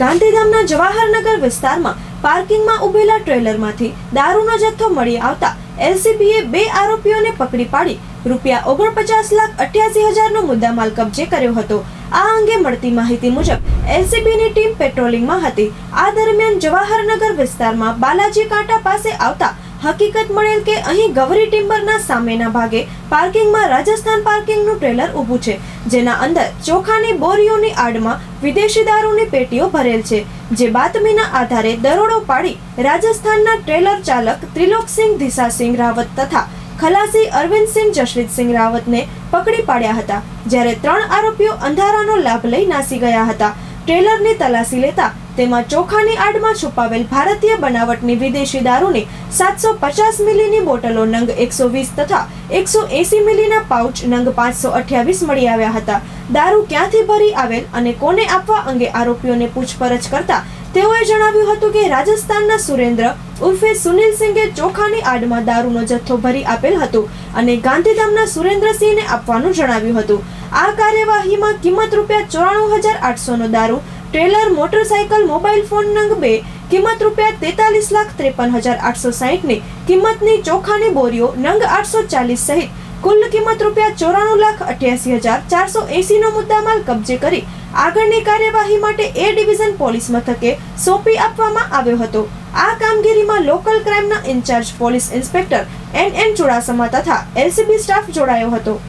ગાંધીધામના જવાહરનગર વિસ્તારમાં પાર્કિંગમાં ઉભેલા ટ્રેલરમાંથી દારૂનો જથ્થો મળી આવતા એલસીબીએ બે આરોપીઓને પકડી પાડી રૂપિયા ઓગણપચાસ લાખ અઠ્યાસી હજારનો મુદ્દામાલ કબજે કર્યો હતો. આ અંગે મળતી માહિતી મુજબ એલસીબીની ટીમ પેટ્રોલિંગમાં હતી. આ દરમિયાન જવાહરનગર વિસ્તારમાં બાલાજી કાંટા પાસે આવતા હકીકત મળેલ કે અહીં ગવરી ટિમ્બરના સામેના ભાગે પાર્કિંગમાં રાજસ્થાન પાર્કિંગનું ટ્રેલર ઊભું છે, જેના અંદર ચોખાની બોરીઓની આડમાં વિદેશી દારૂની પેટીઓ ભરેલ છે, જે બાતમીના આધારે દરોડો પાડી રાજસ્થાનના ટ્રેલર ચાલક ત્રિલોકસિંહ ધીસાસિંહ રાવત તથા ખલાસી અરવિંદસિંહ જશરીતસિંહ રાવતને પકડી પાડ્યા હતા, જ્યારે ત્રણ આરોપીઓ અંધારાનો લાભ લઈ નાસી ગયા હતા. ટ્રેલરની તલાશી લેતા તેમાં ચોખાની આડમાં છુપાવેલ ભારતીય બનાવટની વિદેશી દારૂની સાતસો પચાસ મિલીની બોટલો નંગ એકસો વીસ તથા એકસો એસી મિલીના પાઉચ નંગ પાંચસો અઠ્યાવીસ મળી આવ્યા હતા. દારૂ ક્યાંથી ભરી આવેલ અને કોને આપવા અંગે આરોપીઓને પૂછપરછ કરતા તેઓએ જણાવ્યું હતું કે રાજસ્થાનના સુરેન્દ્ર ઉર્ફે સુનિલ સિંઘે ચોખાની આડમાં દારૂનો જથ્થો ભરી આપેલ હતો અને ગાંધીધામના સુરેન્દ્રસિંહને આપવાનું જણાવ્યું હતું. આ કાર્યવાહીમાં કિંમત રૂપિયા ચોરાણું હજાર આઠસોનો દારૂ ટ્રેલર મોટરસાયકલ મોબાઈલ ફોન નંગ બે, કિંમત રૂપિયા તેતાલીસ લાખ ત્રેપન હજાર આઠસો સાહીઠની કિંમતની ચોખાની બોરીઓ નંગ આઠસો ચાલીસ સહિત કુલ કિંમત રૂપિયા ચોરાણું લાખ અઠ્યાસી હજાર ચારસો એસીનો મુદ્દામાલ કબજે કરી આગળની કાર્યવાહી માટે એ ડિવિઝન પોલીસ મથકે સોંપી આપવામાં આવ્યો હતો. આ કામગીરીમાં local ક્રાઇમના in charge police inspector N N Chudasama તથા એલસીબી સ્ટાફ જોડાયો હતો.